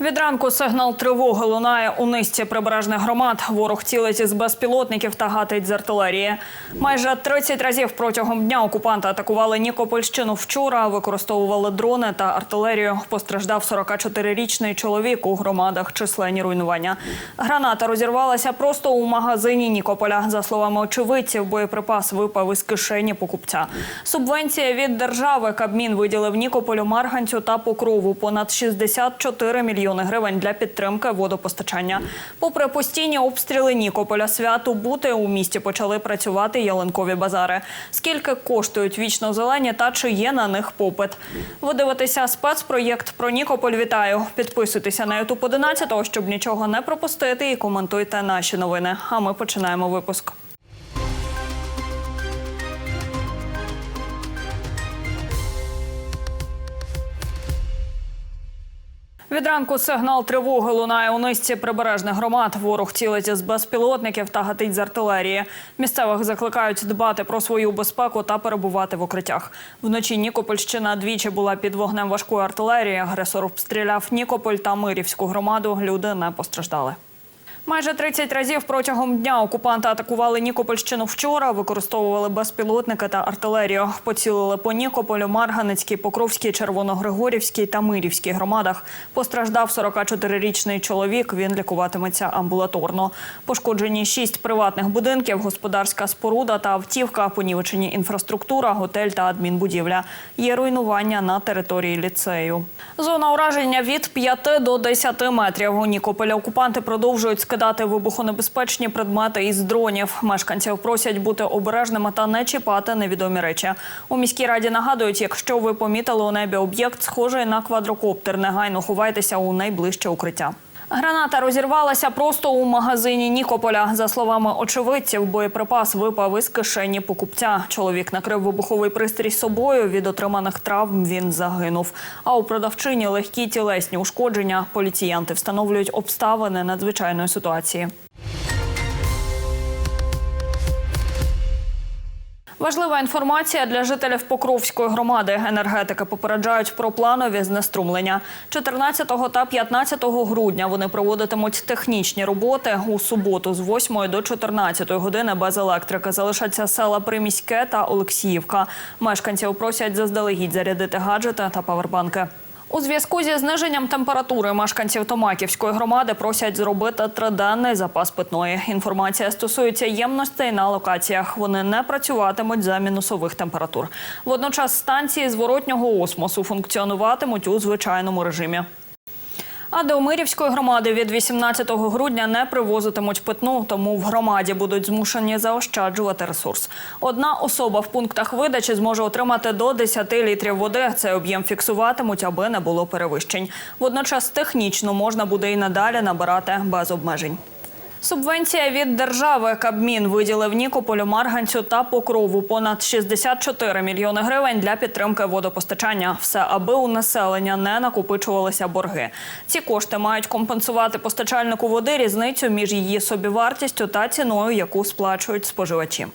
Від ранку сигнал тривоги лунає у низці прибережних громад. Ворог цілить із безпілотників та гатить з артилерії. Майже 30 разів протягом дня окупанти атакували Нікопольщину вчора, використовували дрони та артилерію. Постраждав 44-річний чоловік у громадах. Численні руйнування. Граната розірвалася просто у магазині Нікополя. За словами очевидців, боєприпас випав із кишені покупця. Субвенція від держави Кабмін виділив Нікополю, Марганцю та Покрову понад 64 мільйони гривень для підтримки водопостачання. Попри постійні обстріли Нікополя, свято бути у місті почали працювати ялинкові базари. Скільки коштують вічно зелені та чи є на них попит? Ви дивитеся спецпроєкт про Нікополь. Вітаю! Підписуйтеся на Ютуб 11, щоб нічого не пропустити, і коментуйте наші новини. А ми починаємо випуск. Від ранку сигнал тривоги лунає у низці прибережних громад. Ворог цілить із безпілотників та гатить з артилерії. Місцевих закликають дбати про свою безпеку та перебувати в укриттях. Вночі Нікопольщина двічі була під вогнем важкої артилерії. Агресор обстріляв Нікополь та Мирівську громаду. Люди не постраждали. Майже 30 разів протягом дня окупанти атакували Нікопольщину вчора, використовували безпілотники та артилерію. Поцілили по Нікополю, Марганецькій, Покровській, Червоногригорівській та Мирівській громадах. Постраждав 44-річний чоловік. Він лікуватиметься амбулаторно. Пошкоджені шість приватних будинків, господарська споруда та автівка, понівечені інфраструктура, готель та адмінбудівля. Є руйнування на території ліцею. Зона ураження від 5 до 10 метрів. У Нікополя окупанти продовжують скидати вибухонебезпечні предмети із дронів. Мешканців просять бути обережними та не чіпати невідомі речі. У міській раді нагадують, якщо ви помітили у небі об'єкт, схожий на квадрокоптер, негайно ховайтеся у найближче укриття. Граната розірвалася просто у магазині Нікополя. За словами очевидців, боєприпас випав із кишені покупця. Чоловік накрив вибуховий пристрій собою. Від отриманих травм він загинув. А у продавчині легкі тілесні ушкодження. Поліціянти встановлюють обставини надзвичайної ситуації. Важлива інформація для жителів Покровської громади. Енергетики попереджають про планові знеструмлення. 14 та 15 грудня вони проводитимуть технічні роботи. У суботу з 8 до 14 години без електрики залишаться села Приміське та Олексіївка. Мешканців просять заздалегідь зарядити гаджети та павербанки. У зв'язку зі зниженням температури мешканців Томаківської громади просять зробити триденний запас питної. Інформація стосується ємностей на локаціях. Вони не працюватимуть за мінусових температур. Водночас станції зворотнього осмосу функціонуватимуть у звичайному режимі. А до Мирівської громади від 18 грудня не привозитимуть питну, тому в громаді будуть змушені заощаджувати ресурс. Одна особа в пунктах видачі зможе отримати до 10 літрів води. Цей об'єм фіксуватимуть, аби не було перевищень. Водночас технічно можна буде і надалі набирати без обмежень. Субвенція від держави Кабмін виділив Нікополю, Марганцю та Покрову понад 64 мільйони гривень для підтримки водопостачання. Все, аби у населення не накопичувалися борги. Ці кошти мають компенсувати постачальнику води різницю між її собівартістю та ціною, яку сплачують споживачі.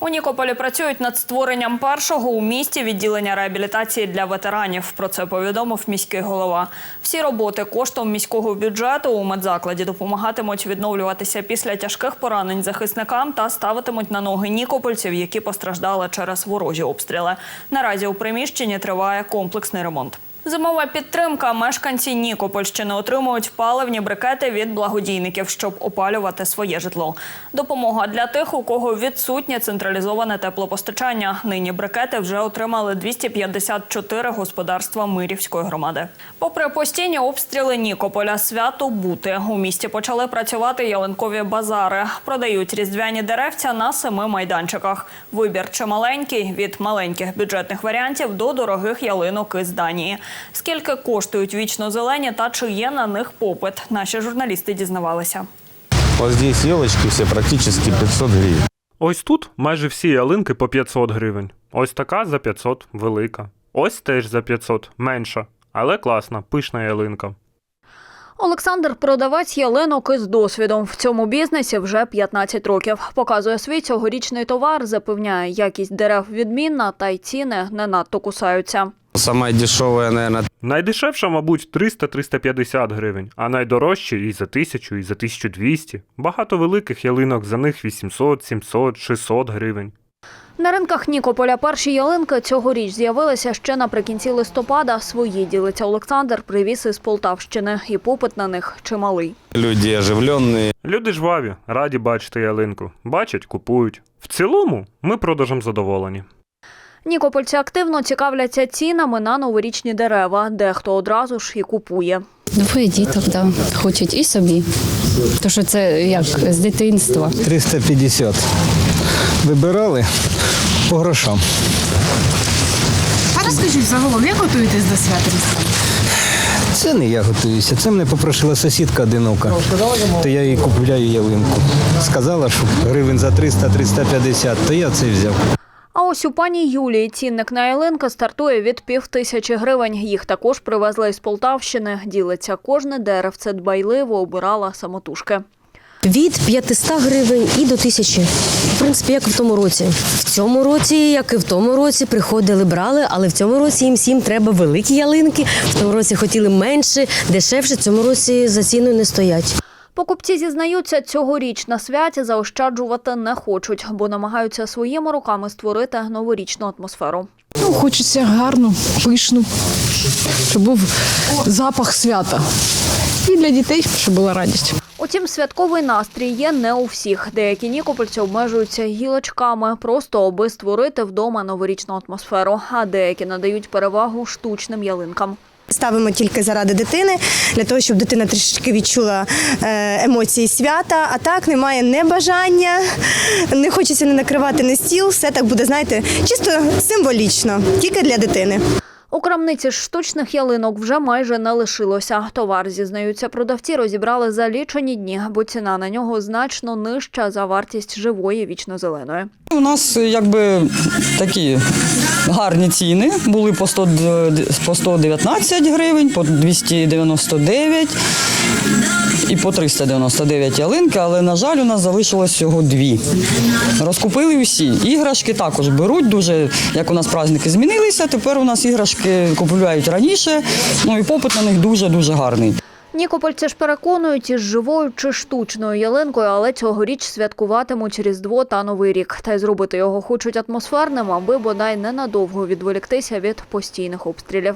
У Нікополі працюють над створенням першого у місті відділення реабілітації для ветеранів. Про це повідомив міський голова. Всі роботи коштом міського бюджету у медзакладі допомагатимуть відновлюватися після тяжких поранень захисникам та ставитимуть на ноги нікопольців, які постраждали через ворожі обстріли. Наразі у приміщенні триває комплексний ремонт. Зимова підтримка. Мешканці Нікопольщини отримують паливні брикети від благодійників, щоб опалювати своє житло. Допомога для тих, у кого відсутнє централізоване теплопостачання. Нині брикети вже отримали 254 господарства Мирівської громади. Попри постійні обстріли Нікополя, свято бути у місті почали працювати ялинкові базари. Продають різдвяні деревця на семи майданчиках. Вибір чималенький від маленьких бюджетних варіантів до дорогих ялинок із Данії. Скільки коштують вічно зелені та чи є на них попит? Наші журналісти дізнавалися. Вот здесь елочки все практически 500 гривен. Ось тут майже всі ялинки по 500 гривень. Ось така за 500, велика. Ось теж за 500, менша, але класна, пишна ялинка. Олександр продавець ялинок із досвідом. В цьому бізнесі вже 15 років. Показує свій цьогорічний товар, запевняє, якість дерев відмінна, та й ціни не надто кусаються. Самая дешевая, наверное, Найдешевша, мабуть, 300-350 гривень, а найдорожчі і за 1000, і за 1200. Багато великих ялинок за них 800, 700, 600 гривень. На ринках Нікополя перші ялинки цьогоріч з'явилися ще наприкінці листопада. Свої ділиться Олександр, привіз із Полтавщини, і попит на них чималий. люди оживленные. Люди жваві, раді бачити ялинку. Бачать, купують. В цілому ми продажем задоволені. Нікопольці активно цікавляться цінами на новорічні дерева, дехто одразу ж і купує. Двоє діток, да, хочуть і собі. То що це як з дитинства. 350. Вибирали по грошам. А розкажіть загалом, як готуєтесь до свята Це не я готуюся. Це мене попросила сусідка одинока. То я їй купляю ялинку. Сказала, що гривень за 300-350, то я це взяв. А ось у пані Юлії цінник на ялинки стартує від пів тисячі гривень. Їх також привезли із Полтавщини. Ділиться кожне деревце дбайливо обирала самотужки. Від 500 гривень і до 1000. В принципі, як в тому році. В цьому році, як і в тому році, приходили, брали, але в цьому році їм всім треба великі ялинки. В тому році хотіли менше, дешевше. В цьому році за ціною не стоять. Покупці зізнаються, цьогоріч на святі заощаджувати не хочуть, бо намагаються своїми руками створити новорічну атмосферу. Ну, хочеться гарну, пишну, щоб був запах свята. І для дітей, щоб була радість. Утім, святковий настрій є не у всіх. Деякі нікопольці обмежуються гілочками, просто аби створити вдома новорічну атмосферу, а деякі надають перевагу штучним ялинкам. Ставимо тільки заради дитини, для того, щоб дитина трішечки відчула е, емоції свята. А так немає не бажання, не хочеться не накривати на стіл. Все так буде, знаєте, чисто символічно, тільки для дитини. У крамниці штучних ялинок вже майже не лишилося. Товар, зізнаються продавці, розібрали за лічені дні, бо ціна на нього значно нижча за вартість живої вічно-зеленої. У нас е, якби такі гарні ціни були по 100, д- по 119 гривень, по 299 і по 399 ялинки, але, на жаль, у нас залишилось всього дві. Розкупили усі. Іграшки також беруть дуже, як у нас праздники змінилися, тепер у нас іграшки купують раніше, ну і попит на них дуже-дуже гарний. Нікопольці ж переконують із живою чи штучною ялинкою, але цьогоріч святкуватимуть Різдво та Новий рік. Та й зробити його хочуть атмосферним, аби бодай ненадовго відволіктися від постійних обстрілів.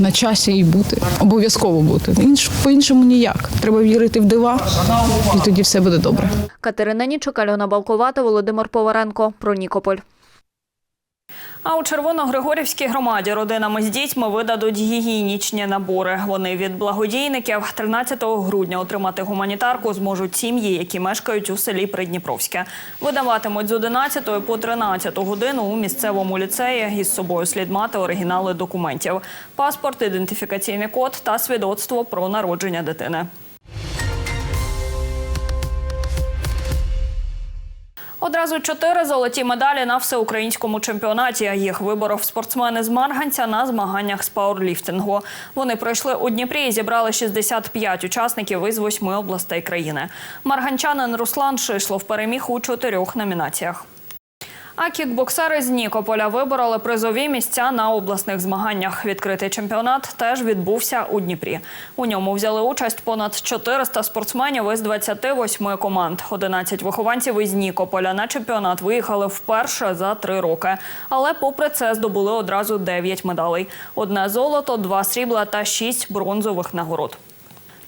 На часі і бути. Обов'язково бути. Інш, по-іншому ніяк. Треба вірити в дива, і тоді все буде добре. Катерина Нічик, Альона Балковата, Володимир Поваренко. Про Нікополь. А у Червоногригорівській громаді родинами з дітьми видадуть гігієнічні набори. Вони від благодійників 13 грудня отримати гуманітарку зможуть сім'ї, які мешкають у селі Придніпровське. Видаватимуть з 11 по 13 годину у місцевому ліцеї. Із собою слід мати оригінали документів: паспорт, ідентифікаційний код та свідоцтво про народження дитини. Одразу чотири золоті медалі на всеукраїнському чемпіонаті. Їх виборов спортсмени з Марганця на змаганнях з пауерліфтингу. Вони пройшли у Дніпрі і зібрали 65 учасників із восьми областей країни. Марганчанин Руслан Шишлов переміг у чотирьох номінаціях. А кікбоксери з Нікополя вибороли призові місця на обласних змаганнях. Відкритий чемпіонат теж відбувся у Дніпрі. У ньому взяли участь понад 400 спортсменів із 28 команд. 11 вихованців із Нікополя на чемпіонат виїхали вперше за три роки. Але попри це здобули одразу 9 медалей: одне золото, два срібла та 6 бронзових нагород.